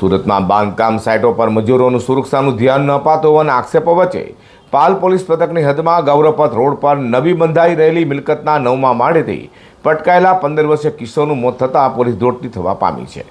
સુરતમાં બાંધકામ સાઇટો પર મજૂરોનું સુરક્ષાનું ધ્યાન ન અપાતું હોવાના આક્ષેપો વચ્ચે પાલ પોલીસ પથકની હદમાં ગૌરવપથ રોડ પર નવી બંધાઈ રહેલી મિલકતના નવમા માળેથી પટકાયેલા પંદર વર્ષીય કિશોરનું મોત થતાં પોલીસ દોડતી થવા પામી છે.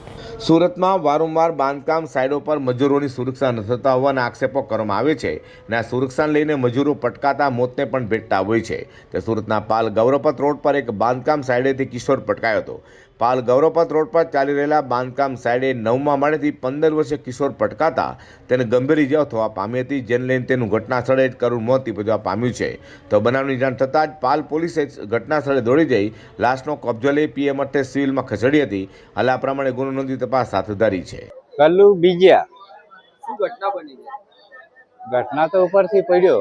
સુરતમાં વારંવાર બાંધકામ સાઇડો પર મજૂરોની સુરક્ષા ન થતા હોવાના આક્ષેપો કરવામાં આવે છે અને આ સુરક્ષાને લઈને મજૂરો પટકાતા મોતને પણ ભેટતા હોય છે. તે સુરતના પાલ ગૌરવપથ રોડ પર એક બાંધકામ સાઇડેથી કિશોર પટકાયો હતો. પાલ ગૌરવપત રોડ પર ચાલી રહેલા બાંધકામ સાઇડે નવમા માળેથી પંદર વર્ષીય કિશોર પટકાતા તેને ગંભીર ઇજાઓ થવા પામી હતી જેને લઈને તેનું ઘટના સ્થળે જ કરુણ મોત નિપજવા પામ્યું છે. તો બનાવની જાણ થતાં જ પાલ પોલીસે ઘટના સ્થળે દોડી જઈ લાશનો કબજો લઈ પીએમ અર્થે સિવિલમાં ખસેડી હતી. હાલ આ પ્રમાણે ગુનો નોંધી તપાસ હાથ ધરી છે. કલ્લુ બીજ્યા. શું ઘટના બની ઘટના તો ઉપરથી પડ્યો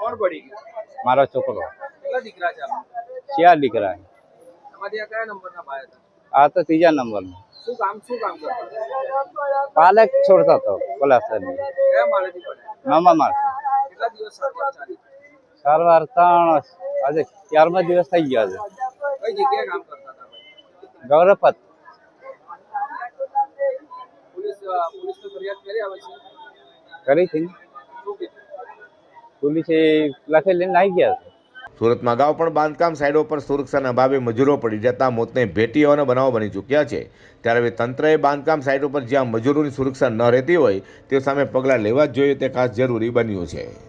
કોણ પડી ગયો? મારો છોકરો. કેટલા દીકરા છે ચાર દીકરા તમારે કયા નંબરના ભાઈ હતા? આ તો ત્રીજા નંબરનો. શું કામ શું કામ કરતા પાલક છોડતો હતો પલાસરની. કયા માળેથી મારશે કેટલા દિવસ સારવાર ચાલી? સારવાર ત્રણ આજે ચારમા દિવસ થઈ ગયા છે કઈ જગ્યાએ કામ કરતા હતા ભાઈ? ગૌરવપત પોલીસ ફરિયાદ કરી આવે છે? કરી. પોલીસે લખી લઈને આવી ગયા છે. સુરતમાં અગાઉ પણ બાંધકામ સાઇડો પર સુરક્ષાના અભાવે મજૂરો પડી જતા મોતને ભેટી હોવાના બનાવો બની ચૂક્યા છે. ત્યારે હવે તંત્રએ બાંધકામ સાઇટો પર જ્યાં મજૂરોની સુરક્ષા ન રહેતી હોય તે સામે પગલાં લેવા જ જોઈએ તે ખાસ જરૂરી બન્યું છે.